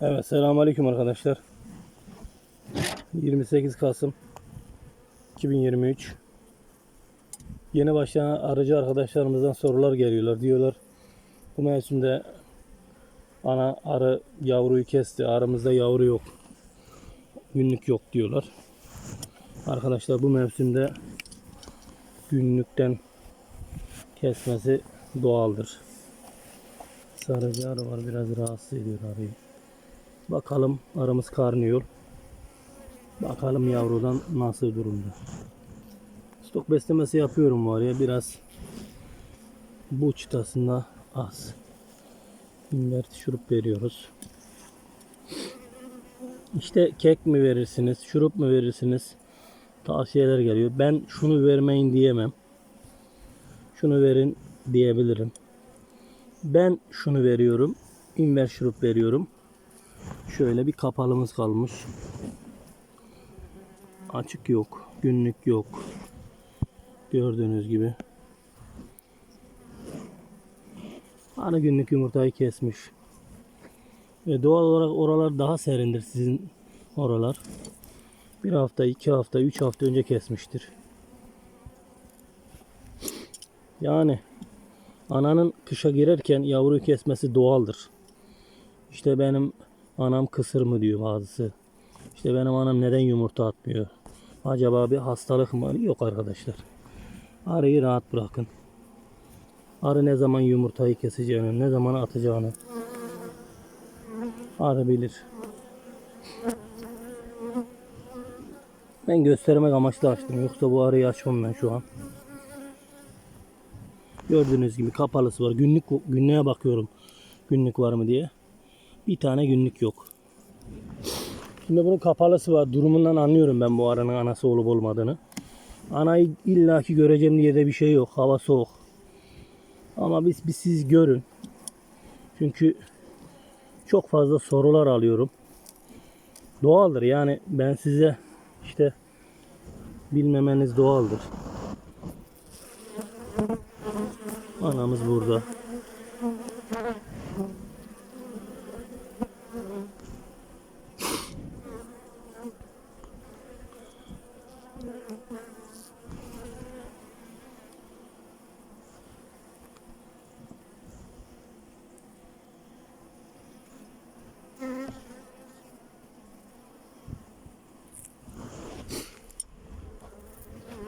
Evet selamünaleyküm arkadaşlar. 28 Kasım 2023. Yeni başlayan arıcı arkadaşlarımızdan sorular geliyorlar. Diyorlar bu mevsimde ana arı yavruyu kesti. Arımızda yavru yok. Günlük yok diyorlar. Arkadaşlar bu mevsimde günlükten kesmesi doğaldır. Sarıcı arı var biraz rahatsız ediyor arıyı. Bakalım aramız karnıyor. Bakalım yavrudan nasıl durumda. Stok beslemesi yapıyorum var ya biraz bu çıtasında az. Invert şurup veriyoruz. İşte kek mi verirsiniz, şurup mu verirsiniz? Tavsiyeler geliyor. Ben şunu vermeyin diyemem. Şunu verin diyebilirim. Ben şunu veriyorum. Inver şurup veriyorum. Şöyle bir kapalımız kalmış. Açık yok. Günlük yok. Gördüğünüz gibi. Hani günlük yumurtayı kesmiş. Ve doğal olarak oralar daha serindir sizin oralar. Bir hafta, iki hafta, üç hafta önce kesmiştir. Yani ananın kışa girerken yavruyu kesmesi doğaldır. İşte benim anam kısır mı diyor bazısı. İşte benim anam neden yumurta atmıyor? Acaba bir hastalık mı? Yok arkadaşlar. Arıyı rahat bırakın. Arı ne zaman yumurtayı keseceğini, ne zaman atacağını arı bilir. Ben göstermek amaçlı açtım. Yoksa bu arıyı açmam ben şu an. Gördüğünüz gibi kapalısı var. Günlük günlüğe bakıyorum. Günlük var mı diye. Bir tane günlük yok. Şimdi bunun kapalısı var. Durumundan anlıyorum ben bu aranın anası olup olmadığını. Anayı illaki göreceğim diye de bir şey yok. Hava soğuk. Ama biz, biz siz görün. Çünkü çok fazla sorular alıyorum. Doğaldır yani ben size işte bilmemeniz doğaldır. Anamız burada.